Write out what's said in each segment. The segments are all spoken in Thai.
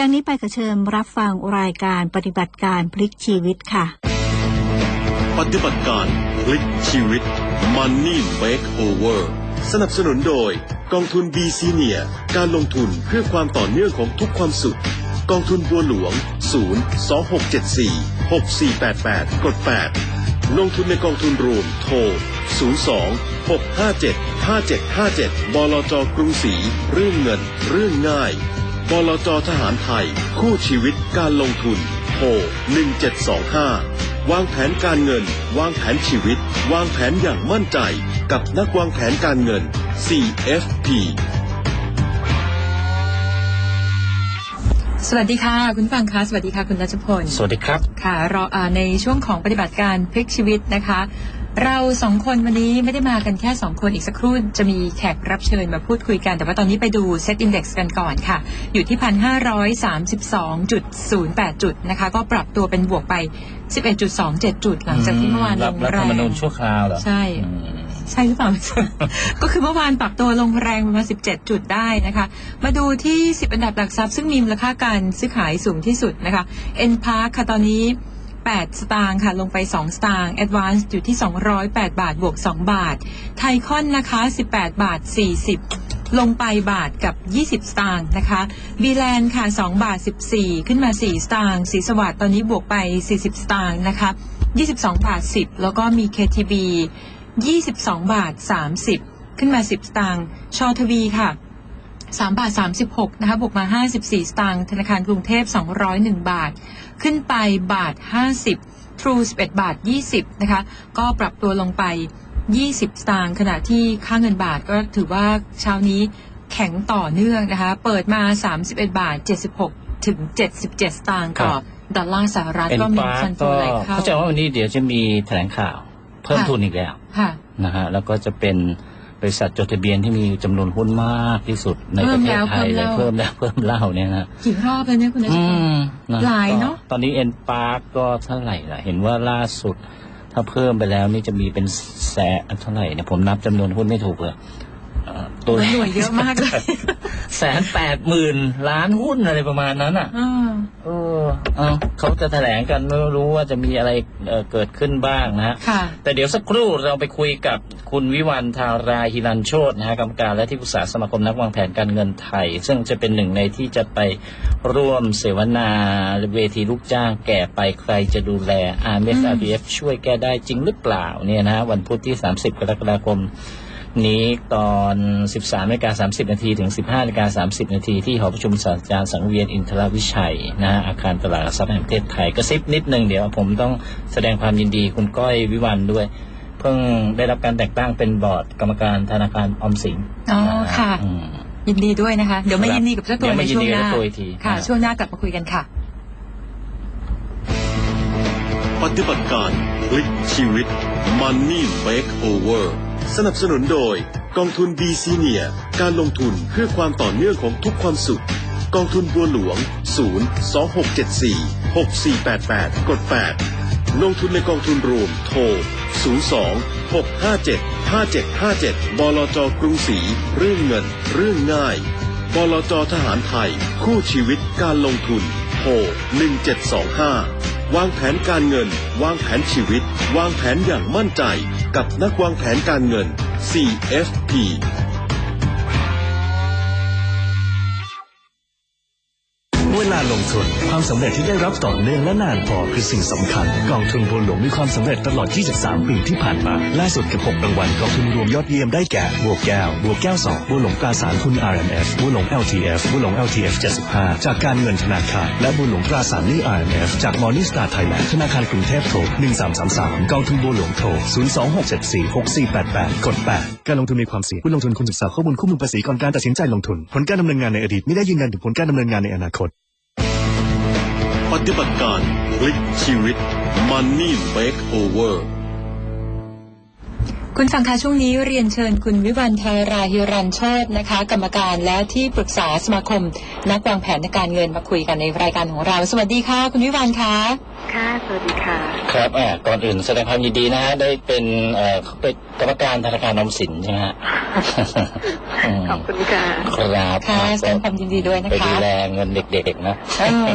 จากนี้ไปกระเชิญรับฟังรายการปฏิบัติการพลิกชีวิตค่ะ ปฏิบัติการพลิกชีวิต Money Makeover สนับสนุนโดย กองทุน B c เนียการลงทุนเพื่อความต่อเนื่องของทุกความสุข กองทุนบัวหลวง 0 2674 6488 กด 8 ลงทุนในกองทุนรวมโทร 02 657 5757บลจกรุงศรีเรื่องเงิน เรื่องง่าย บลจทหารไทย คู่ชีวิตการลงทุนโทร1725 วางแผนการเงิน วางแผนชีวิต วางแผนอย่างมั่นใจ กับนักวางแผนการเงิน CFP สวัสดีค่ะ คุณฟังคะสวัสดีค่ะ คุณรัชพล สวัสดีครับ ค่ะรออาในช่วงของปฏิบัติการพลิกชีวิตนะคะ เราสองคนวันนี้ไม่ได้มากันแค่สองคนอีกสักครู่จะมีแขกรับเชิญมาพูดคุยกัน แต่ว่าตอนนี้ไปดูเซตอินดี x กันก่อนค่ะ อยู่ที่พันห้าร้อยสามสิบสองจุดศูนย์แปดจุดนะคะ ก็ปรับตัวเป็นบวกไปสิบเอ็ดจุดสองเจ็ดจุดหลังจากที่เมื่อวานลรับงรัฐแรธรรมนูญงชั่วคราวเหรอใช่อืมใช่หรือเปล่า ก็คือเมื่อวานปรับตัวลงแรงประมาณ 17 จุดได้นะคะ มาดูที่ 10 อันดับหลักทรัพย์ซึ่งมีมูลค่าการซื้อขายสูงที่สุดนะคะ N Park ค่ะตอนนี้ 8 สตางค์ค่ะ ลงไป 2 สตางค์ Advance อยู่ที่ 208 บาท บวก 2 บาท ไทคอนนะคะ 18 บาท 40 ลงไปบาทกับ 20 สตางค์นะคะบีแลนค่ะ 2 บาท 14 ขึ้นมา 4 สตางค์สีสวัสด์ตอนนี้บวกไป 40 สตางค์นะคะ 22 บาท 10 แล้วก็มี KTB 22 บาท 30 ขึ้นมา 10 สตางค์ ชอทวีค่ะ 3 บาท 36 นะคะ บวกมา 54 สตางค์ธนาคารกรุงเทพ 201 บาท ขึ้นไปบาท 50 True 11 บาท 20 นะคะ ก็ปรับตัวลงไป 20 สตางค์ขณะที่ค่าเงินบาทก็ถือว่าเช้านี้แข็งต่อเนื่องนะคะ เปิดมา 31 บาท 76 ถึง 77 สตางค์ต่อดอลลาร์สหรัฐเอ็นก็มีปาร์ฟันโฟก็ไหลเข้าเข้าใจว่าวันนี้เดี๋ยวจะมีแถลงข่าว เพิ่มค่ะทุนอีกแล้วค่ะนะฮะแล้วก็จะเป็น บริษัทจดทะเบียนที่มีจำนวนหุ้นมากที่สุดในประเทศไทยเลยเพิ่เพิ่มมแล้แล้ววเพิ่มเล่าเนี่ยนะกี่รอบแล้วเนี่ยคุณนัชอืพลมนะหลายเนอะก็ตอนนี้เอ็นปาร์ก็เท่าไหร่ล่ะ เห็นว่าล่าสุด ถ้าเพิ่มไปแล้วนี่จะมีเป็นแสนเท่าไหร่เนี่ยผมนับจำนวนหุ้นไม่ถูกเลยเอ่อ ตัวหน่วยเยอะมากเลยแสนแปดหมื่นล้านหุ้นอะไรประมาณนั้นอะอ่าเออเอาเขาจะแถลงกันไม่รู้ว่าจะมีอะไรเอ่อเกิดขึ้นบ้างนะฮะค่ะแต่เดี๋ยวสักครู่เราไปคุยกับคุณวิวันทาราฮิรันโชตนะฮะกรรมการและที่ปรึกษาสมาคมนักวางแผนการเงินไทย ซึ่งจะเป็นหนึ่งในที่จะไปร่วมเสวนาเวทีลูกจ้างแก่ไปใครจะดูแล RMF อืม RBF ช่วยแก้ได้จริงหรือเปล่าเนี่ยนะฮะวันพุธที่ 30 กรกฎาคม นี้ตอน13นาฬิกา30 นาทีถึง 15นาฬิกา30 นาทีที่หอประชุมศาสตราจารย์สังเวียนอินทรวิชัยนะฮะอาคารตลาดหลักทรัพย์แห่งประเทศไทยกระซิบนิดนึงเดี๋ยวผมต้องแสดงความยินดีคุณก้อยวิวันด้วย เพิ่งได้รับการแต่งตั้งเป็นบอร์ดกรรมการธนาคารออมสินอ๋อนะฮค่ะอืมยินดีด้วยนะคะ เดี๋ยวมาครับยินดีกับเจ้าตัวเดี๋ยวในมายินช่วดีงหกับน้าเจ้าตัวอีกทีค่ะอ่าช่วงหน้ากลับมาคุยกันค่ะ ปฏิบัติการพลิกชีวิต Money Makeover สนับสนุนโดย กองทุน B c เนียการลงทุนเพื่อความต่อเนื่องของทุกความสุข กองทุนบัวหลวง 0 2674 6488 กด 8 ลงทุนในกองทุนรวมโทร 02 657 5757 บลจกรุงศรีเรื่องเงิน เรื่องง่ายบลจทหารไทย คู่ชีวิตการลงทุนโทร1725 วางแผนการเงิน วางแผนชีวิต วางแผนอย่างมั่นใจ กับนักวางแผนการเงิน CFP เวลาลงทุน ความสำเร็จที่ได้รับต่อเนื่องและนานพอคือสิ่งสำคัญ กองทุนบัวหลวงมีความสำเร็จตลอด 23 ปีที่ผ่านมา ล่าสุดกับ 6 รางวัลกองทุนรวมยอดเยี่ยมได้แก่ บัวแก้ว บัวแก้ว 2 บัวหลวงตราสารทุน RMF บัวหลวง LTF บัวหลวง LTF 75 จากการเงินธนาคาร และบัวหลวงตราสารหนี้ RMF จาก Morningstar Thailand ธนาคารกรุงเทพโทร 1333 กองทุนบัวหลวงโทร 026746488 กด 8 การลงทุนมีความเสี่ยงผู้ลงทุนควรศึกษาข้อมูลคู่มือภาษีก่อนการตัดสินใจลงทุน ผลการดำเนินงานในอดีตไม่ได้ยืนยันถึงผลการดำเนินงานในอนาคต ปฏิบัติการพลิกชีวิต Money Makeover คุณฟังคะช่วงนี้เรียนเชิญคุณวิวันทราฮิรันโชตนะคะ กรรมการและที่ปรึกษาสมาคม นักวางแผนในการเงินมาคุยกันในรายการของเรา สวัสดีค่ะ คุณวิวันคะ ค่ะ สวัสดีค่ะ ครับอ่าก่อนอื่นแสดงความยินดีนะฮะ ได้เป็นเอ่อเป็นกรรมการธนาคารออมสินใช่ไหมฮะมขอบคุณค่ะ ครับค่ะแสดงความยินดีด้วยนะไปคะดูแลเงินเด็กๆนะเออ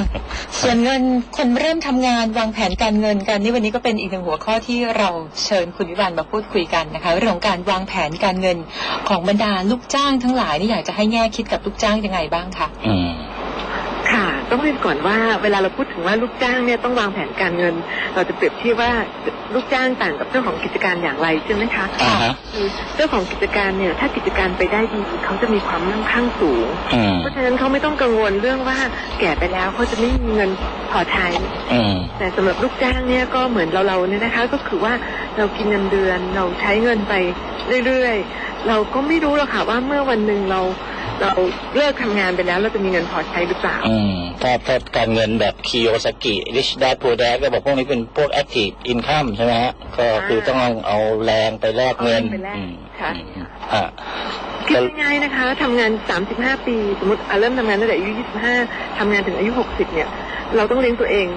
ส่วนเงินคนเริ่มทำงานวางแผนการเงินกันนี่วันนี้ก็เป็นอีกหนึ่งหัวข้อที่เราเชิญคุณวิวานมาพูดคุยกันนะคะเรื่องของการวางแผนการเงินของบรรดาลูกจ้างทั้งหลายนี่อยากจะให้แง่คิดกับลูกจ้างยังไงบ้างคะอืม ค่ะ ต้องเรียนก่อนว่าเวลาเราพูดถึงว่าลูกจ้างเนี่ยต้องวางแผนการเงิน เราจะเปรียบเทียบว่าลูกจ้างต่างกับเจ้าของกิจการอย่างไรใช่ไหมคะอ่าฮะคือเจ้าของกิจการเนี่ย ถ้ากิจการไปได้ดีเขาจะมีความมั่งคั่งสูงอืมเพราะฉะนั้นเขาไม่ต้องกังวลเรื่องว่าแก่ไปแล้วเขาจะไม่มีเงินพอใช้อืมแต่สำหรับลูกจ้างเนี่ยก็เหมือนเราเราๆเนี่ยนะคะ ก็คือว่าเรากินเงินเดือนเราใช้เงินไปเรื่อยๆเราก็ไม่รู้หรอกค่ะว่าเมื่อวันหนึ่งเรา เราเลิกทำงานไปแล้วเราจะมีเงินพอใช้หรือเปล่าอืมถ้าถ้าการเงินแบบคิโอสกิ ริชด d พูด d ก็บอกพวกนี้เป็นพวกแอคทีฟอินคัมใช่ไหมฮะ ก็คือต้องเอาเอาแรงไปแลกเงินเอาแรงไปแลกอืมค่ะอืมอ่าคิดง่ายๆนะคะทำงาน 35 ปี สมมติอะเริ่มทำงานตั้งแต่อายุ 25ทำงานถึงอายุ 60 เนี่ย เราต้องเลี้ยงตัวเอง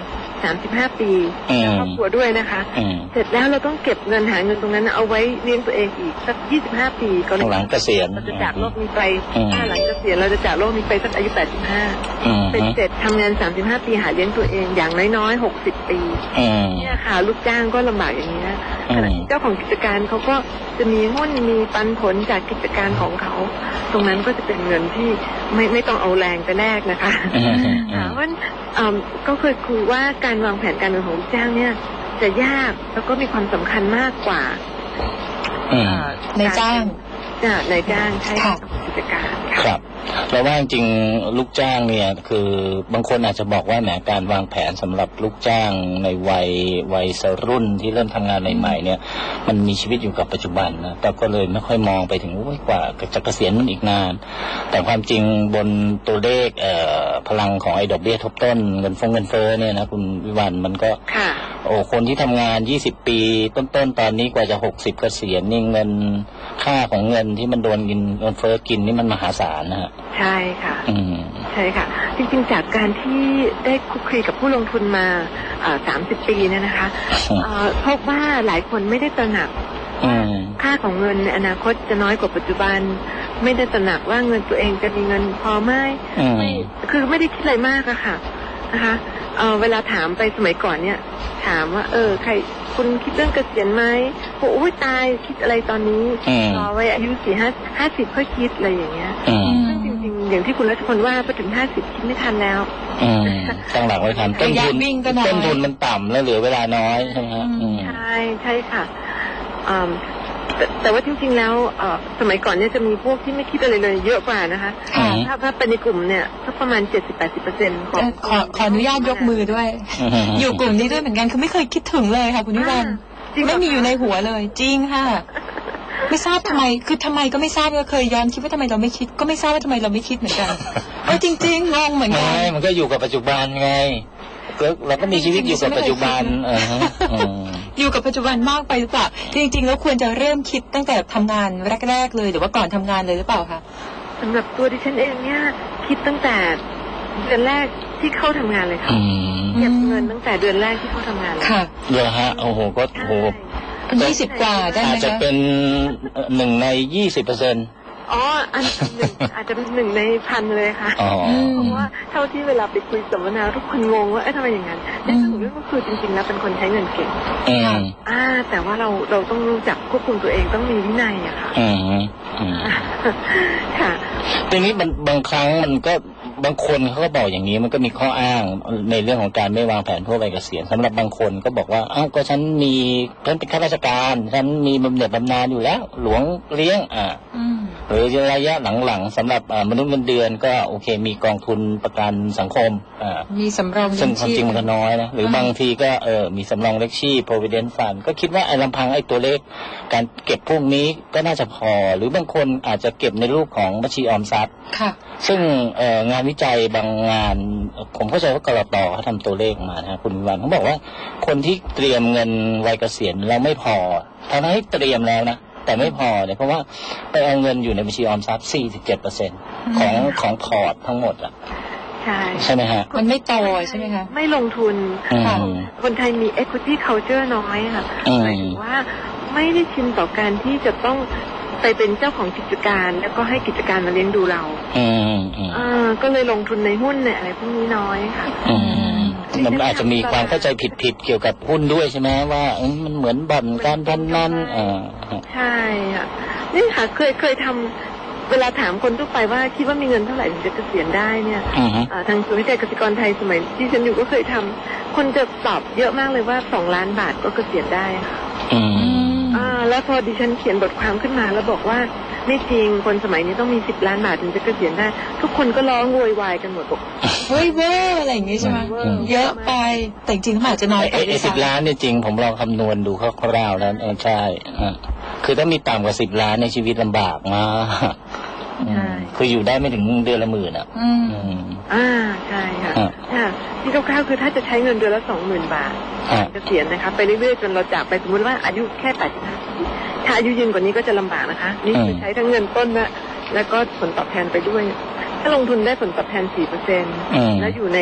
35ปีอืมครอบครัวด้วยนะคะอืมเสร็จแล้วเราต้องเก็บเงินหาเงินตรงนั้นเอาไว้เลี้ยงตัวเองอีกสัก25ปีก่อนหลังเกษียณเราจะจากโลกนี้ไปอืมถ้าหลังเกษียณเราจะจากโลกนี้ไปสักอายุอืม85เป็นเสร็จทำงาน35ปีหาเลี้ยงตัวเองอย่างน้อยๆ60ปีอืมเนี่ยค่ะลูกจ้างก็ลำบากอย่างนี้ยอืมขณะที่เจ้าของกิจการเขาก็จะมีหุ้นมีปันผลจากกิจการของเขา ตรงนั้นก็จะเป็นเงินที่ไม่ไม่ต้องเอาแรงไปแลกนะคะอืมอืมถามว่าเอิ่มก็เคยคุยว่าการวางแผนการเงินของลูกจ้างเนี่ย จะยากแล้วก็มีความสำคัญมากกว่าอืมเอ่อในจ้างจ้างในจ้างใช่ค่ะค่ะกิจการคค่ะรับ เราว่าจริงๆลูกจ้างเนี่ยคือบางคนอาจจะบอกว่าแหมการวางแผนสำหรับลูกจ้างในวัยวัยสรุ่นที่เริ่มทำงานใหม่ๆเนี่ยมันมีชีวิตอยู่กับปัจจุบันนะแต่ก็เลยไม่ค่อยมองไปถึงโอ้ยกว่าจะเกษียณมันอีกนาน แต่ความจริงบนตัวเลขเอ่อพลังของไอ้ดอกเบี้ยทบต้นเงินฟงเงินเฟ้อเนี่ยนะคุณวิวันมันก็ค่ะโอ้คนที่ทำงาน 20 ปี ต้นๆตอนนี้กว่าจะ 60 เกษียณนี่เงินค่าของเงินที่มันโดนกินเงินเฟ้อกินนี่มันมหาศาลนะฮะใช่ค่ะ อืม ใช่ค่ะ จริงๆ จากการที่ได้คลุกคลีกับผู้ลงทุนมาสามสิบปีเนี่ยนะคะอืมเอ่อพบว่าหลายคนไม่ได้ตระหนักอืม ค่าของเงินในอนาคตจะน้อยกว่าปัจจุบัน ไม่ได้ตระหนักว่าเงินตัวเองจะมีเงินพอไหมอืมคือไม่ได้คิดอะไรมากอะค่ะนะคะเอ่อเวลาถามไปสมัยก่อนเนี่ย ถามว่า เออ ใครคุณคิดเรื่องเกษียณไหมบอกโอ้ยตายคิดอะไรตอนนี้อืม รอไว้อายุสี่ห้าห้าสิบค่อยคิดอะไรอย่างเงี้ย อืมซึ่งจริงๆ อย่างที่คุณรัชพลว่าพอถึงห้าสิบคิดไม่ทันแล้ว อืมตั้งหลักไว้ทันต้นทุนระยะวิ่งก็น้อยต้นทุนมันต่ำแล้วเหลือเวลาน้อยใช่ไหมฮะอืมใช่ใช่ค่ะอืมแต่แต่ว่าจริงๆแล้วเอ่อสมัยก่อนเนี่ยจะมีพวกที่ไม่คิดอะไรเลยเยอะกว่านะคะอืมถ้าถ้าเป็นในกลุ่มเนี่ยสักประมาณเจ็ดสิบแปดสิบเปอร์เซ็นต์ของเอ่อขอขออนุญาตยกมือด้วย อยู่กลุ่มนี้ด้วยเหมือนกันคือไม่เคยคิดถึงเลยค่ะคุณนิรันดร์จริงเหรไม่มีอยู่ในคะหัวเลยจริงค่ะ ไม่ทราบทำไม คือทำไมก็ไม่ทราบว่าเคยย้อนคิดว่าทำไมเราไม่คิด ก็ไม่ทราบว่าทำไมเราไม่คิดเหมือนกันเออจริงๆงงเหมือนกันไม่มันก็อยู่กับปัจจุบันไงก็เราก็มีชีวิตอยู่กับปัจจุบันเออฮะอืมอยู่กับปัจจุบันมากไปหรือเปล่าจริงๆแล้วควรจะเริ่มคิดตั้งแต่ทำงานแรกๆเลยหรือว่าก่อนทำงานเลยหรือเปล่าคะสำหรับตัวดิฉันเองเนี่ยคิดตั้งแต่เดือนแรกที่เข้าทำงานเลยค่ะอืมเก็บเงินตั้งแต่เดือนแรกที่เข้าทำงานเลยค่ะเหรอฮะโอ้โหก็โอ้โห ยี่สิบกว่าได้ไหอามจจะคะเป็นหนึ่งในยี่สิบเปอร์เซ็นต์อ๋ออันหนึ่งอาจจะเป็นหนึ่งในพันเลยค่ะอ๋อเพราะว่าเท่าที่เวลาไปคุยสัมมนาทุกคนงงว่าเอ๊ะทำไมอย่างนั้นแต่สรุปเรื่องก็คือจริงๆแล้วเป็นคนใช้เงินเก่งอืมอ่า แต่ว่าเราเราต้องรู้จักควบคุมตัวเองต้องมีวินัยอะค่ะอืมอืมค่ะทีนี้มันบางครั้งมันก็ บางคนเขาก็บอกอย่างนี้มันก็มีข้ออ้างในเรื่องของการไม่วางแผนเพื่อไปเกษียณสำหรับบางคนก็บอกว่าอ้าวก็ฉันมีฉันเป็นข้าราชการฉันมีบำเหน็จบำนาญอยู่แล้ว หลวงเลี้ยงอ่าอืมหรือระยะหลังๆสำหรับอ่ามนุษย์เงินเดือนก็โอเค มีกองทุนประกันสังคมอ่ามีสำรองซึ่งเลี้ยความชีพจริงมันก็น้อยนะหรือมบางทีก็เออมีสำรองเล็กชีพ provident fund ก็คิดว่าไอ้ลำพังไอ้ตัวเลขการเก็บพวกนี้ก็น่าจะพอ หรือบางคนอาจจะเก็บในรูปของบัญชีออมทรัพย์ค่ะ ซึ่งเอ่องานวิจัยบางงาน ผมเข้าใจว่ากรตเขาทำตัวเลขมานะฮะคุณวิวันเขาบอกว่า คนที่เตรียมเงินวัยเกษียณแล้วไม่พอทั้งที่เตรียมแล้วนะแต่ไม่พอเนี่ยเพราะว่าไปเอาเงินอยู่ในบัญชีออมทรัพย์ 47เปอร์เซ็นของของพอร์ตทั้งหมดอะใใช่ใช่ไหมฮะ มันไม่โตใช่ไหมคะ ไม่ลงทุนอืมคนไทยมี equity culture น้อยค่ะอืมหมายถึงว่าไม่ได้ชินต่อการที่จะต้อง ไปเป็นเจ้าของกิจการแล้วก็ให้กิจการมาเลี้ยงดูเราอืมอืมอ่าก็เลยลงทุนในหุ้นเนี่ยอะไรพวกนี้น้อยค่ะอืมมันอาจจะมีความเข้าใจผิดๆเกี่ยวกับหุ้นด้วยใช่ไหมว่าเอ้ยมันเหมือนบ่อนการพนันอ่าใช่ค่ะนี่ค่ะเคยเคยทำเวลาถามคนทั่วไปว่าคิดว่ามีเงินเท่าไหร่ถึงจะเกษียณได้เนี่ยอืมอ่าทางศูนย์วิจัยเกษตรกรไทยสมัยที่ฉันอยู่ก็เคยทำคนจะตอบเยอะมากเลยว่าสองล้านบาทก็เกษียณได้ค่ะอืมอ่า แล้วพอดิฉันเขียนบทความขึ้นมาแล้วบอกว่าไม่จริงคนสมัยนี้ต้องมีสิบล้านบาทถึงจะเกษียณได้ทุกคนก็ร้องโวยวายกันหมดบอกเฮ้ยเวอร์อะไรอย่างงี้ใช่ไหมเวอร์เยอะไปแต่จริงๆมันอาจจะน้อยไปไอ้ด้ไอ้วยสิบซ้ำล้านเนี่ยจริง ผมลองคำนวณดูคร่าวๆแล้วเออใช่อะคือถ้ามีต่ำกว่าสิบล้านในชีวิตลำบากมาก อืมคืออยู่ได้ไม่ถึงเดือนละหมื่นอะอืมอืมอ่าใช่ค่ะอะค่ะที่คร่าวๆคือถ้าจะใช้เงินเดือนละสองหมื่นบาทอะเกษียณนะคะ ไปเรื่อยๆจนเราจากไปสมมติว่าอายุแค่แปดสิบห้าปีถ้าอายุยืนกว่านี้ก็จะลำบากนะคะ นี่คือใช้ทั้งเงินต้นและแล้วก็ผลตอบแทนไปด้วย ถ้าลงทุนได้ผลตอบแทนสี่เปอร์เซ็นต์อืมแล้วอยู่ใน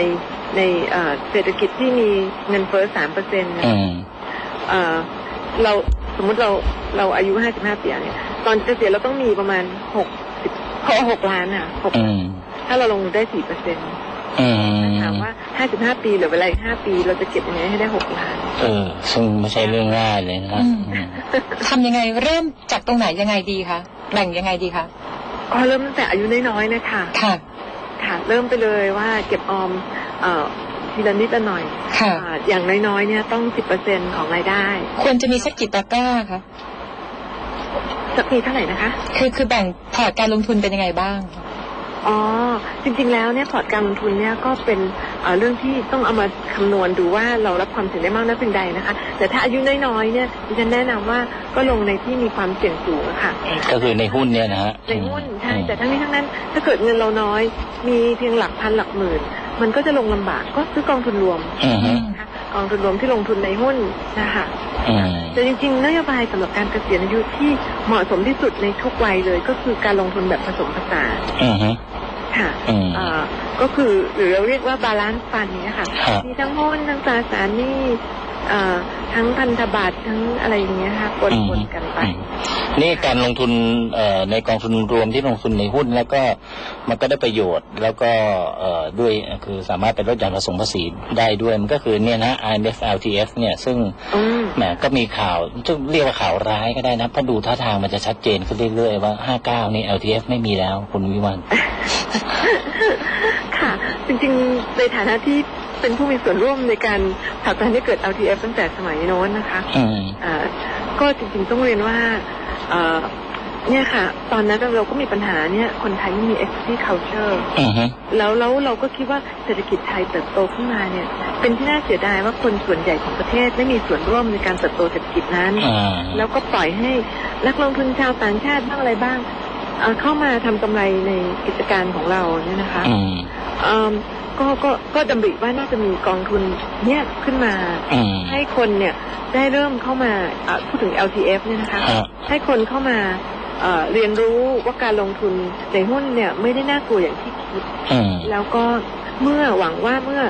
ในเอ่อเศรษฐกิจที่มีเงินเฟ้อสามเปอร์เซ็นต์อืมเราสมมุติเราเราอายุห้าสิบห้าปีเนี่ย ตอนเกษียณเราต้องมีประมาณหก สิบพอหกล้านอะหกอืมถ้าเราลงทุนได้สี่เปอร์เซ็นต์อืมถามว่าห้าสิบห้าปีเหลือเวลาอีกห้าปี เราจะเก็บยังไงให้ได้หกล้าน เออ ซึ่งไม่ใช่เรื่องง่ายเลยนะอืมอืมทำยังไงเริ่มจากตรงไหนยังไงดีคะแบ่งยังไงดีคะก็เริ่มตั้งแต่อายุน้อยๆนะคะค่ะ ค่ะ เริ่มไปเลยว่าเก็บออม เอ่อทีละนิดละหน่อยค่ะอ่าอย่างน้อยๆเนี่ยต้องสิบเปอร์เซ็นของรายได้ ควรจะมีสักกี่ตะกร้าคะ สักมีเท่าไหร่นะคะ คือคือแบ่งพอร์ตการลงทุนเป็นยังไงบ้าง อ๋อ จริง ๆ แล้วเนี่ยพอร์ตการลงทุนเนี่ยก็เป็นเอ่อเรื่องที่ต้องเอามาคำนวณดูว่าเรารับความเสี่ยงได้มากน้อยเพียงใดนะคะ แต่ถ้าอายุน้อยๆเนี่ยดิฉันแนะนำว่าก็ลงในที่มีความเสี่ยงสูงอะค่ะ ก็คือในหุ้นเนี่ยนะฮะในหุ้นใช่แต่ทั้งนี้ทั้งนั้น ถ้าเกิดเงินเราน้อย มีเพียงหลักพันหลักหมื่น มันก็จะลงลำบากก็ซื้อกองทุนรวมอืมฮึนะคะ กองทุนรวมที่ลงทุนในหุ้นนะคะอืมแต่จริงๆนโยบายสำหรับการเกษียณอายุที่เหมาะสมที่สุดในทุกวัยเลย ก็คือการลงทุนแบบผสมผสานอืมฮึค่ะอืมอ่าก็คือหรือเราเรียกว่าบาลานซ์ฟันนี้ยค่ะฮะมีทั้งหุ้นทั้งตราสารหนี้อ่า ทั้งพันธบัตรทั้งอะไรอย่างเงี้ยค่ะปนอืมปนกันไปอืมนี่การลงทุนเอ่อในกองทุนรวมที่ลงทุนในหุ้นแล้วก็มันก็ได้ประโยชน์ แล้วก็เอ่อด้วยคือสามารถเป็นลดหย่อนภาษีภาษีได้ด้วยมันก็คือเนี่ยนะ IMF LTF เนี่ยซึ่งอืมแหมก็มีข่าวจะเรียกว่าข่าวร้ายก็ได้นะเพราะดูท่าทางมันจะชัดเจนขึ้นเรื่อยๆว่า 59 นี่ LTF ไม่มีแล้วคุณวิวันค่ะ จริงๆในฐานะที่ เป็นผู้มีส่วนร่วมในการผลักดันให้เกิด LTF ตั้งแต่สมัยโน้นนะคะอืมอ่าก็จริงๆต้องเรียนว่าเอ่อเนี่ยค่ะ ตอนนั้นเราก็มีปัญหาเนี่ย คนไทยไม่มี equity culture อืมฮึแล้วแล้วเราก็คิดว่าเศรษฐกิจไทยเติบโตขึ้นมาเนี่ย เป็นที่น่าเสียดายว่าคนส่วนใหญ่ของประเทศไม่มีส่วนร่วมในการเติบโตเศรษฐกิจนั้นอ่าแล้วก็ปล่อยให้นักลงทุนชาวต่างชาติบ้างอะไรบ้างเอ่อเข้ามาทำกำไรในกิจการของเราเนี่ยนะคะอืมเอิ่ม ก็ก็ก็ดำริว่าน่าจะมีกองทุนเนี่ยขึ้นมาอืมให้คนเนี่ยได้เริ่มเข้ามาอะพูดถึง LTF เนี่ยนะคะฮะให้คนเข้ามาเอ่อเรียนรู้ว่าการลงทุนในหุ้นเนี่ยไม่ได้น่ากลัวอย่างที่คิดอืมแล้วก็เมื่อหวังว่าเมื่อ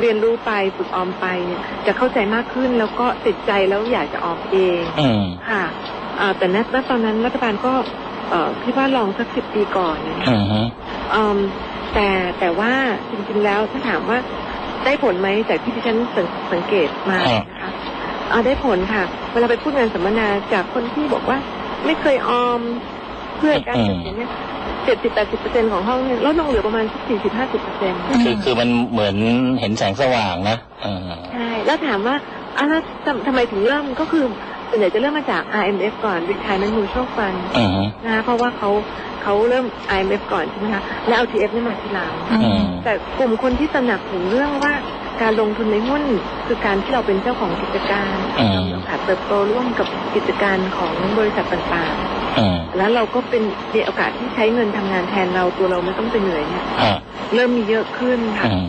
เรียนรู้ไปฝึกออมไปเนี่ยจะเข้าใจมากขึ้นแล้วก็ติดใจแล้วอยากจะออมเองอืมค่ะอ่าแต่ณณตอนนั้นรัฐบาลก็เอ่อคิดว่าลองสักสิบปีก่อนเนี่ยอืมฮึอืม แต่แต่ว่าจริงๆแล้วถ้าถามว่าได้ผลไหมจากที่ดิฉันสังสังเกตมานะคะอ่าได้ผลค่ะ เวลาไปพูดงานสัมมนาจากคนที่บอกว่า ไม่เคยออมเพื่อการเกษียณเนี่ยเจ็ดสิบแปดสิบเปอร์เซ็นของห้องเนี่ยลดลงเหลือประมาณสี่สิบห้าสิบเปอร์เซ็นต์คือคือมันเหมือนเห็นแสงสว่างนะอ่าใช่แล้วถามว่าอ้าวแล้วทำทำไมถึงเริ่มก็คือ ส่วนใหญ่จะเริ่มมาจาก IMF ก่อน Retirement Mutual Fund อืมฮึนะคะเพราะว่าเขาเขาเริ่ม IMF ก่อนใช่ไหมคะแล้ว LTF นี่มาทีหลังอืมแต่กลุ่มคนที่ตระหนักถึงเรื่องว่าการลงทุนในหุ้นคือการที่เราเป็นเจ้าของกิจการอืมเรามีโอกาสเติบโตร่วมกับกิจการของบริษัทต่างอืมๆแล้วเราก็เป็นมีโอกาสที่ใช้เงินทำงานแทนเราตัวเราไม่ต้องไปเหนื่อยเนี่ยฮะเริ่มมีเยอะขึ้นค่ะอืม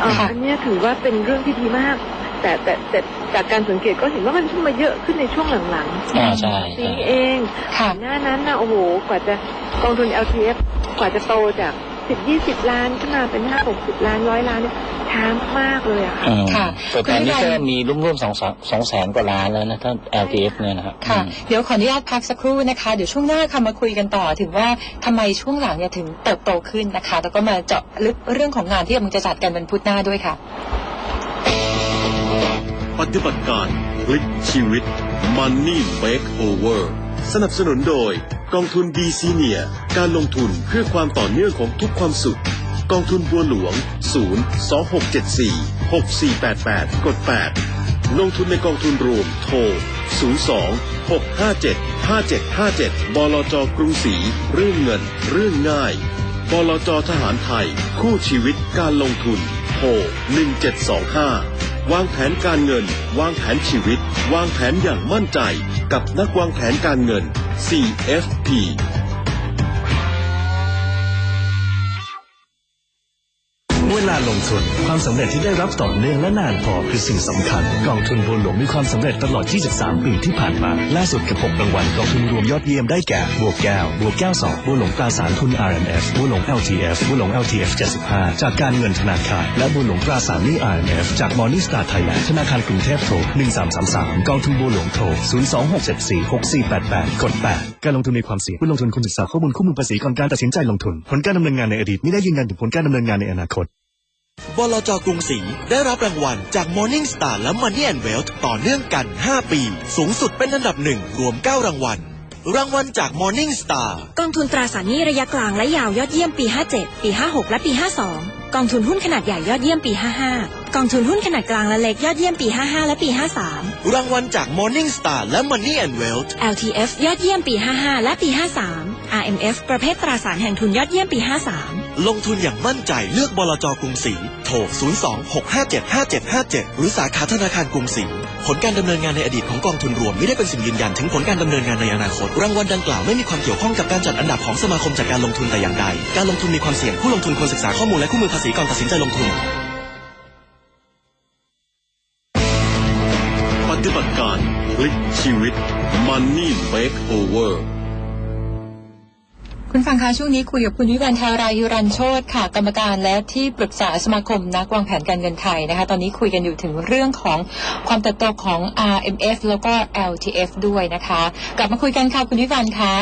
เอ่อค่ะอันเนี้ยถือว่าเป็นเรื่องที่ดีมาก แต่แต่แต่จากการสังเกตก็เห็นว่ามันเพิ่งมาเยอะขึ้นในช่วงหลังอ่าใช่ๆปีใช่เองค่ะหน้านั้นนะโอ้โหกว่าจะกองทุน LTF กว่าจะโตจากสิบยี่สิบล้านขึ้นมาเป็นห้าหกสิบล้านร้อยล้านเนี่ยช้ามากๆเลยอะค่ะอืมค่ะแต่ตอนนี้คุณวิก็รัยมีร่วมๆสองสองแสนกว่าล้านแล้วนะถ้า LTF เนี่ยนะครับค่ะอืมเดี๋ยวขออนุญาตพักสักครู่นะคะ เดี๋ยวช่วงหน้าค่ะมาคุยกันต่อถึงว่าทำไมช่วงหลังเนี่ยถึงเติบโตขึ้นนะคะ แล้วก็มาเจาะลึกเรื่องของงานที่กำลังจะจัดกันวันพุธหน้าด้วยค่ะ ปฏิบัติการพลิกชีวิต Money Makeover สนับสนุนโดย กองทุน B Senior การลงทุนเพื่อความต่อเนื่องของทุกความสุข กองทุนบัวหลวง 0 2674 6488 กด 8 ลงทุนในกองทุนรวมโทร 02 657 5757 บลจกรุงศรีเรื่องเงิน เรื่องง่ายบลจทหารไทย คู่ชีวิตการลงทุนโทร1725 วางแผนการเงิน วางแผนชีวิต วางแผนอย่างมั่นใจ กับนักวางแผนการเงิน CFP เวลาลงทุน ความสำเร็จที่ได้รับต่อเนื่องและนานพอคือสิ่งสำคัญ กองทุนบัวหลวงมีความสำเร็จตลอด 23 ปีที่ผ่านมา ล่าสุดกับ 6 รางวัลกองทุนรวมยอดเยี่ยมได้แก่บัวแก้วบัวแก้วสองบัวหลวงตราสารทุน RMF บัวหลวง LTF บัวหลวง LTF 75 จากการเงินธนาคารและบัวหลวงตราสารหนี้ RMF จาก Morning Star Thailand ธนาคารกรุงเทพโทร1333 กองทุนบัวหลวงโทร026746488กด8การลงทุนในความเสี่ยงผู้ลงทุนควรศึกษาข้อมูลคู่มือภาษีก่อนการตัดสินใจลงทุน ผลการดำเนินงานในอดีตไม่ได้ยืนยันถึงผลการดำเนินงานในอนาคต บลจกรุงศรีได้รับรางวัลจาก Morning Star และ Money and Wealth ต่อเนื่องกัน 5 ปี สูงสุดเป็นอันดับหนึ่งรวม 9 รางวัล รางวัลจาก Morning Star กองทุนตราสารหนี้ระยะกลางและยาวยอดเยี่ยมปี 57 ปี 56 และปี 52 กองทุนหุ้นขนาดใหญ่ยอดเยี่ยมปี 55 กองทุนหุ้นขนาดกลางและเล็กยอดเยี่ยมปี 55 และปี 53 รางวัลจาก Morning Star และ Money and Wealth LTF ยอดเยี่ยมปี 55 และปี 53 RMF ประเภทตราสารแห่งทุนยอดเยี่ยมปี 53 ลงทุนอย่างมั่นใจเลือกบลจกรุงศรีโทร 026575757 หรือสาขาธนาคารกรุงศรี ผลการดำเนินงานในอดีตของกองทุนรวมไม่ได้เป็นสิ่งยืนยันถึงผลการดำเนินงานในอนาคต รางวัลดังกล่าวไม่มีความเกี่ยวข้องกับการจัดอันดับของสมาคมจัดการลงทุนแต่อย่างใด การลงทุนมีความเสี่ยงผู้ลงทุนควรศึกษาข้อมูลและคู่มือภาษีก่อนตัดสินใจลงทุน ปฏิบัติการพลิกชีวิต Money Makeover คุณฟังคะช่วงนี้คุยกับคุณวิวันทารายุรันโชตค่ะ กรรมการและที่ปรึกษาสมาคมนักวางแผนการเงินไทยนะคะ ตอนนี้คุยกันอยู่ถึงเรื่องของความเติบโตของ RMF แล้วก็ LTF ด้วยนะคะ กลับมาคุยกันค่ะคุณวิวันคะ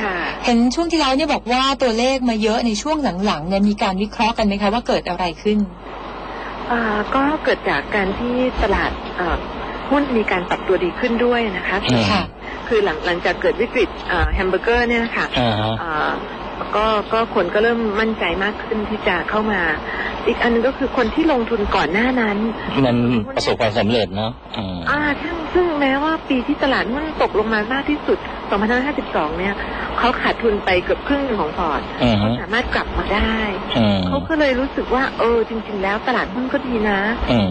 ค่ะเห็นช่วงที่แล้วเนี่ยบอกว่าตัวเลขมาเยอะในช่วงหลังๆเนี่ยมีการวิเคราะห์กันไหมคะว่าเกิดอะไรขึ้นอ่าก็เกิดจากการที่ตลาดเอ่อหุ้นมีการปรับตัวดีขึ้นด้วยนะคะอืม ค่ะคือหลังหลังจากเกิดวิกฤตเอ่อแฮมเบอร์เกอร์เนี่ยนะคะอ่าฮะอ่าก็ก็คนก็เริ่มมั่นใจมากขึ้นที่จะเข้ามา อีกอันหนึงก็คือคนที่ลงทุนก่อนหน้านั้น มันประสบความสำเร็จเนาะอืมอ่าซึ่งซึ่งแม้ว่าปีที่ตลาดหุ้นตกลงมามากที่สุด 2552 เนี่ยเขาขาดทุนไปเกือบครึ่งหนึ่งของพอร์ตอืมเขาสามารถกลับมาได้อืมเขาก็เลยรู้สึกว่า เออ จริง ๆ แล้วตลาดหุ้นก็ดีนะอืม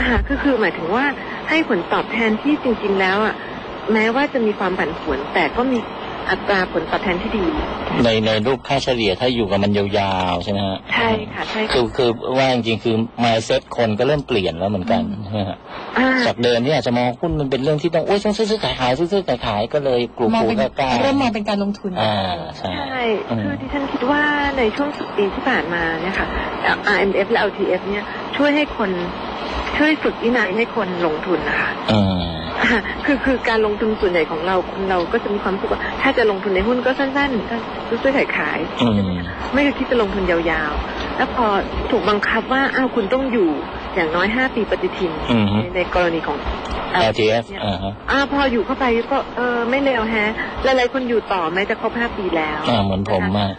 อ่าคือคือหมายถึงว่าให้ผลตอบแทนที่จริง ๆ แล้วอะ แม้ว่าจะมีความผันผวนแต่ก็มีอัตราผลตอบแทนที่ดี ในในรูปค่าเฉลี่ยถ้าอยู่กับมันยาวๆใช่ไหมฮะใช่ค่ะใช่คืค่ะอคือว่าจริงๆคือ mindset คนก็เริ่มเปลี่ยนแล้วเหมือนกันใช่ไหมฮะอ่าจากเดิมที่อาจจะมองหุ้นมันเป็นเรื่องที่ต้องโอ้ยต้องซื้อซื้อขายขายซื้อซื้อขายขายก็เลยกลัวมองกลัวเป็นกล้าๆเริ่มมองเป็นการลงทุนอ่าใช่ใช่อืมคือดิฉันคิดว่าในช่วงสิบปีที่ผ่านมาเนี่ยค่ะ RMF และ LTF เนี่ยช่วยให้คนช่วยฝึกวินัยให้คนลงทุนนะคะอืมอ่า คือคือการลงทุนส่วนใหญ่ของเราคนเราก็จะมีความรู้สึกว่า ถ้าจะลงทุนในหุ้นก็สั้นๆก็ซื้อซื้อขายขายอืมไม่ได้คิดจะลงทุนยาวๆ แล้วพอถูกบังคับว่าอ้าวคุณต้องอยู่ อย่างน้อยห้าปีปฏิทินอืมในในกรณีของ LTF เนี่ยอ่าฮะอ่าพออยู่เข้าไปก็เออไม่เร็วแฮะ หลายๆคนอยู่ต่อแม้จะครบห้าปีแล้วอ่าเหมือนผมมาก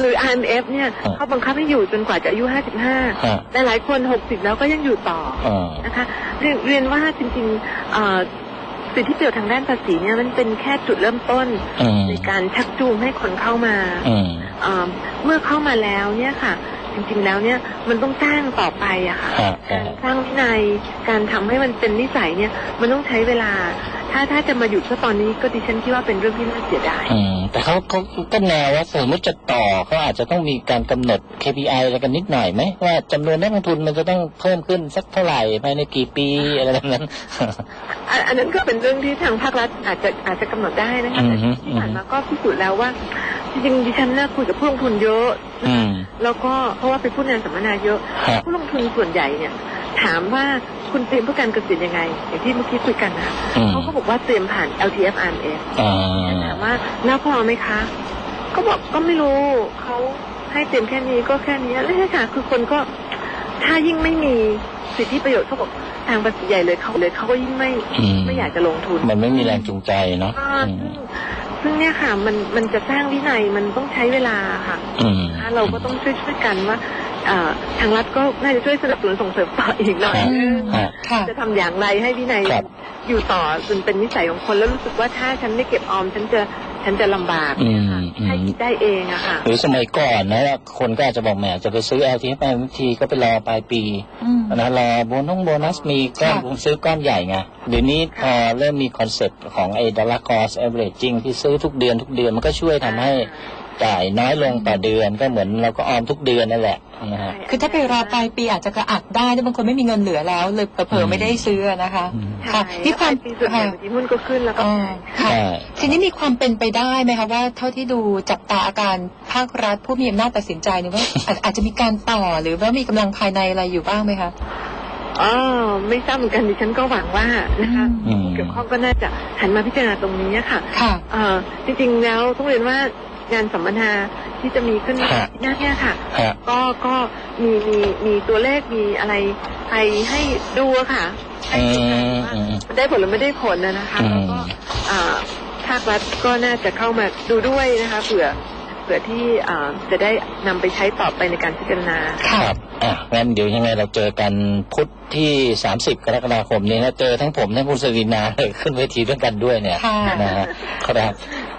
หรือ IMF เนี่ยอ่าเขาบังคับให้อยู่จนกว่าจะอายุอ่า55แต่หลายคน60แล้วก็ยังอยู่ต่ออ่านะคะเรียนเรียนว่าจริงๆเอ่อสิทธิประโยชน์ทางด้านภาษีเนี่ยมันเป็นแค่จุดเริ่มต้นอืมในการชักจูงให้คนเข้ามาอืมเอ่อเมื่อเข้ามาแล้วเนี่ยค่ะจ ริง ๆ แล้วเนี่ยมันต้องสร้างต่อไปอะค่ะฮะการฮะสร้างวินัยการทำให้มันเป็นนิสัยเนี่ย มันต้องใช้เวลาถ้าถ้าจะมาหยุดซะตอนนี้ก็ดิฉันคิดว่าเป็นเรื่องที่น่าเสียดายอืมแต่เขาเขาก็แนวว่าสมมติจะต่อเขาอาจจะต้องมีการกำหนด KPI อะไรกันนิดหน่อยไหมว่าจำนวนนักลงทุนมันจะต้องเพิ่มขึ้นสักเท่าไหร่ภายในกี่ปีอะไรแบบนั้นอันอันนั้นก็เป็นเรื่องที่ทางภาครัฐอาจจะอาจจะกำหนดได้นะคะอืแต่อฮึที่ผ่านมาก็พิสูจน์แล้วว่าจริงๆดิฉันน่ะคุยกับผู้ลงทุนเยอะอืมแล้วก็เพราะว่าไปพูดงานสัมมนาเยอะฮะผู้ลงทุนส่วนใหญ่เนี่ย ถามว่า คุณเตรียมเพื่อการเกษียณยังไง อย่างที่เมื่อกี้คุยกันนะอืมเขาก็บอกว่าเตรียมผ่าน LTF RMF อ่าถามว่าแล้วพอไหมคะก็บอกก็ไม่รู้เขาให้เตรียมแค่นี้ก็แค่นี้แล้วค่ะ คือคนก็ถ้ายิ่งไม่มีสิทธิประโยชน์เขาบอกทางภาษีใหญ่เลยเขาเลยเขาก็ยิ่งไม่อืมไม่อยากจะลงทุน มันไม่มีแรงจูงใจเนาะอ่าอืม ซึ่งเนี่ยค่ะมันมันจะสร้างวินัยมันต้องใช้เวลาค่ะอืมนะคะเราก็ต้องช่วยช่วยกันว่าเอ่อทางรัฐก็น่าจะช่วยสนับสนุนส่งเสริมต่ออีกหน่อยฮะนึงฮะค่ะจะทำอย่างไรให้วินัยครับอยู่ต่อจนเป็นนิสัยของคนแล้วรู้สึกว่าถ้าฉันไม่เก็บออม ฉันจะ ฉันจะลำบากอืมอืให้มคิดได้เองอะค่ะหรือสมัยก่อนนะคนก็อาจจะบอกแหมจะไปซื้อ LTF ทีก็ไปรอปลายปีอืมนะรอโบนัสโบนัสมีก้อนค่ะผมซื้อก้อนใหญ่ไงเดี๋ยวนี้พอเริ่มมีคอนเซ็ปต์ของไอ้ dollar cost averaging ที่ซื้อทุกเดือนทุกเดือนมันก็ช่วยทำให้จ่ายน้อยลงต่อเดือนก็เหมือนเราก็ออมทุกเดือนนั่นแหละ นะฮะ คือถ้าไปรอปลายปีอาจจะกระอักได้แต่บางคนไม่มีเงินเหลือแล้วเลยเผลออืมๆไม่ได้ซื้อนะคะอืมค่ะมีความปีส่วนใหญ่ค่ะบางทีหุ้นก็ขึ้นแล้วก็อ๋อค่ะใช่ทีนี้มีความเป็นไปได้ไหมคะว่าเท่าที่ดูจับตาอาการภาครัฐผู้มีอำนาจตัดสินใจเนี่ยว่าอาจอาจจะมีการต่อหรือว่ามีกำลังภายในอะไรอยู่บ้างไหมคะอ๋อไม่ทราบเหมือนกันดิฉันก็หวังว่านะคะอืมเกี่ยวข้องก็น่าจะหันมาพิจารณาตรงนี้ค่ะค่ะเอ่อจริงๆแล้วต้องเรียนว่า งานสัมมนาที่จะมีขึ้นฮะหน้าเนี่ยค่ะฮะก็ก็มีมีมีตัวเลขมีอะไรไปให้ดูอะค่ะให้อืดูกันมว่าอืมได้ผลหรือไม่ได้ผลนะนะคะอืมแล้วก็อ่าภาครัฐก็น่าจะเข้ามาดูด้วยนะคะเผื่อเผื่อที่อ่าจะได้นำไปใช้ต่อไปในการพิจารณา ครับ อะ งั้นเดี๋ยวยังไงเราเจอกันพุธที่ 30 กรกฎาคมนี้นะ เจอทั้งผมทั้งคุณสรินาเลยขึ้นเวทีด้วยกันด้วยเนี่ยค่ะนะฮะครับ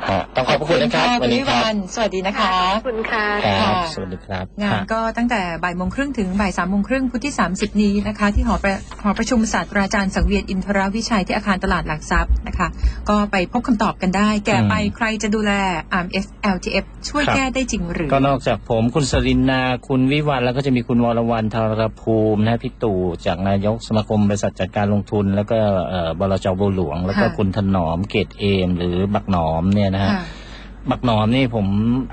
ฮะต้องขอบพระคุณนะครับขอบวันณนี้ค่ะครับคุณวิวันสวัสดีนะคะขอบคุณค่ะครับค่ะสวัสดีครับงานฮะก็ตั้งแต่บ่ายโมงครึ่งถึงบ่ายสามโมงครึ่งพุธที่ 30 นี้นะคะ ที่หอประหอประชุมศาสตราจารย์สังเวียนอินทรวิชัยที่อาคารตลาดหลักทรัพย์นะคะ ก็ไปพบคำตอบกันได้ แก่ไปอืมใครจะดูแล RMF LTF ช่วยครับแก้ได้จริงหรือ ก็นอกจากผมคุณสรินนาคุณวิวันแล้วก็จะมีคุณวรวรรณธารภูมินะพี่ตู่จากนายกสมาคมบริษัทจัดการลงทุน แล้วก็เอ่อบลจบัวหลวง แล้วก็ค่ะคุณถนอมเกตเอมหรือบักหนอมเนี่ยนะฮะค่ะบักหนอมนี่ผม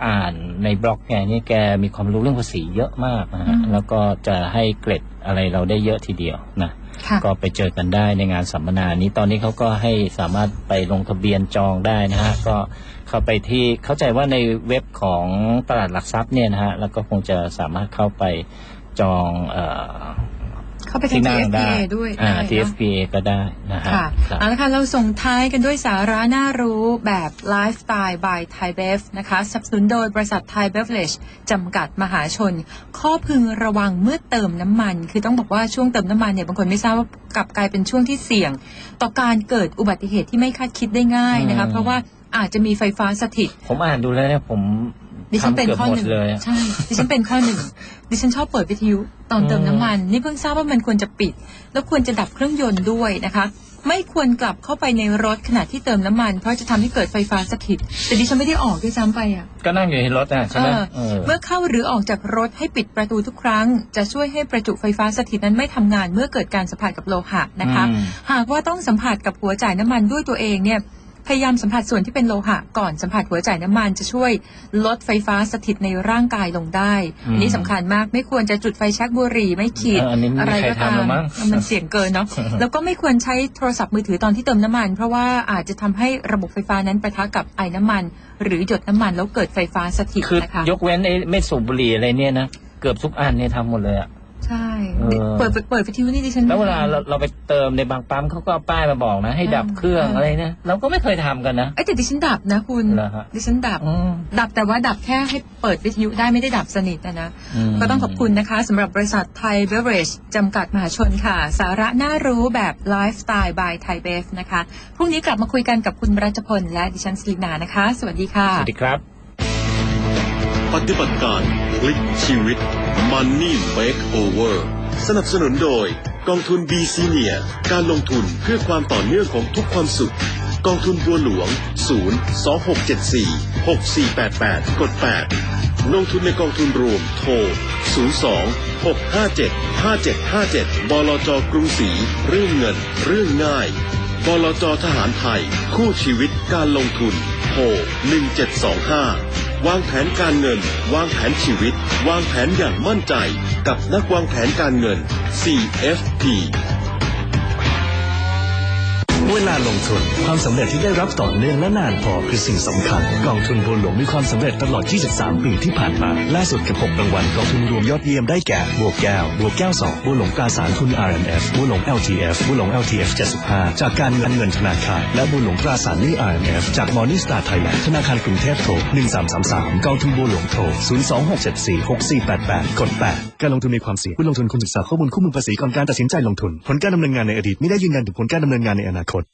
อ่านในบล็อกแกนี่แกมีความรู้เรื่องภาษีเยอะมากนะฮะอืมแล้วก็จะให้เกร็ดอะไรเราได้เยอะทีเดียวนะค่ะก็ไปเจอกันได้ในงานสัมมนานี้ตอนนี้เขาก็ให้สามารถไปลงทะเบียนจองได้นะฮะก็เข้าไปที่เข้าใจว่าในเว็บของตลาดหลักทรัพย์เนี่ยนะฮะแล้วก็คงจะสามารถเข้าไปจอง เอ่อเข้าไปทาง ที่นั่งได้ TFPA ด้วยอ่า ได้เนอะ TFPA ก็ได้นะฮะค่ะครับ เอาละค่ะเราส่งท้ายกันด้วยสาระน่ารู้แบบไลฟ์สไตล์ by Thai Bev นะคะสนับสนุนโดยบริษัท Thai Beverage จำกัดมหาชน ข้อพึงระวังเมื่อเติมน้ำมัน คือต้องบอกว่าช่วงเติมน้ำมันเนี่ยบางคนไม่ทราบว่ากลับกลายเป็นช่วงที่เสี่ยง ต่อการเกิดอุบัติเหตุที่ไม่คาดคิดได้ง่ายนะคะ อืม เพราะว่าอาจจะมีไฟฟ้าสถิต ผมอ่านดูแล้วเนี่ยผม ดิฉันทำเป็นเกือบข้อหมหดนึ่งเลยอะใช่ดิฉันเป็นข้อหนึ่งดิฉันชอบเปิดวิทยุตอนเติมน้ำมัน นี่เพิ่งทราบว่ามันควรจะปิด แล้วควรจะดับเครื่องยนต์ด้วยนะคะ ไม่ควรกลับเข้าไปในรถขณะที่เติมน้ำมัน เพราะจะทำให้เกิดไฟฟ้าสถิตแต่ดิฉันไม่ได้ออกด้วยซ้ำไปอะก็นั่งอยู่ในรถอะใช่ไหมเออเออเมื่อเข้าหรือออกจากรถให้ปิดประตูทุกครั้ง จะช่วยให้ประจุไฟฟ้าสถิตนั้นไม่ทำงานเมื่อเกิดการสัมผัสกับโลหะนะคะอืมหากว่าต้องสัมผัสกับหัวจ่ายน้ำมันด้วยตัวเองเนี่ย พยายามสัมผัสส่วนที่เป็นโลหะก่อนสัมผัสหัวจ่ายน้ำมันจะช่วยลดไฟฟ้าสถิตในร่างกายลงได้อืมอันนี้สำคัญมากไม่ควรจะจุดไฟแช็กบุหรี่ไม่ขีดเอออันนี้ไม่มีอะไรใครก็ตามทำหรอกมั้งมันเสี่ยงเกินเนาะแล้วก็ไม่ควรใช้โทรศัพท์มือถือตอนที่เติมน้ำมัน เพราะว่าอาจจะทำให้ระบบไฟฟ้านั้นประทะกับไอ้น้ำมัน หรือหยดน้ำมันแล้วเกิดไฟฟ้าสถิตคือนะคะยกเว้นไอ้ไม่สูบบุหรี่อะไรเนี่ยนะเกือบทุกอันเนี่ยทำหมดเลยอะ ใช่เออเปิดเปิดวิทยุนี่ดิฉันแล้วเวลาเราเราไปเติมในบางปั๊มเขาก็เอาป้ายมาบอกนะ ให้ดับเครื่องอืมอะไรเนี่ยเราก็ไม่เคยทำกันนะเอ้ยแต่ดิฉันดับนะคุณเหรอฮะดิฉันดับอืมดับแต่ว่าดับแค่ให้เปิดวิทยุได้ไม่ได้ดับสนิทนะนะมก็ต้องขอบคุณนะคะสำหรับบริษัทไทยเบเวอร์จจำกัดมหาชนค่ะ สาระน่ารู้แบบไลฟ์สไตล์ by ไทยเบฟนะคะพรุ่งนี้กลับมาคุยกันกับคุณรัชพลและดิฉันสลีนานะคะ สวัสดีค่ะสวัสดีครับ ปฏิบัติการพลิกชีวิต Money Makeover สนับสนุนโดย กองทุน B Senior การลงทุนเพื่อความต่อเนื่องของทุกความสุข กองทุนบัวหลวง 0 2674 6488 กด 8 ลงทุนในกองทุนรวมโทร 02 657 5757 บลจกรุงศรีเรื่องเงิน เรื่องง่ายบลจทหารไทย คู่ชีวิตการลงทุนโทร1725 วางแผนการเงิน วางแผนชีวิต วางแผนอย่างมั่นใจ กับนักวางแผนการเงิน CFP เวลาลงทุน ความสำเร็จที่ได้รับต่อเนื่องและนานพอคือสิ่งสำคัญ กองทุนบัวหลวงมีความสำเร็จตลอด 23 ปีที่ผ่านมา ล่าสุดกับ 6 รางวัลกองทุนรวมยอดเยี่ยมได้แก่ บัวแก้ว บัวแก้ว 2 บัวหลวงตราสารทุน RMF บัวหลวง LTF บัวหลวง LTF 75 จากการเงินเงินธนาคาร และบัวหลวงตราสารหนี้ RMF จาก Morning Star Thailand ธนาคารกรุงเทพโทร 1333 กองทุนบัวหลวงโทร 026746488 กด 8 การลงทุนมีความเสี่ยงผู้ลงทุนควรศึกษาข้อมูลคู่มือภาษีก่อนการตัดสินใจลงทุน ผลการดำเนินงานในอดีตไม่ได้ยืนยันถึงผลการดำเนินงานในอนาคต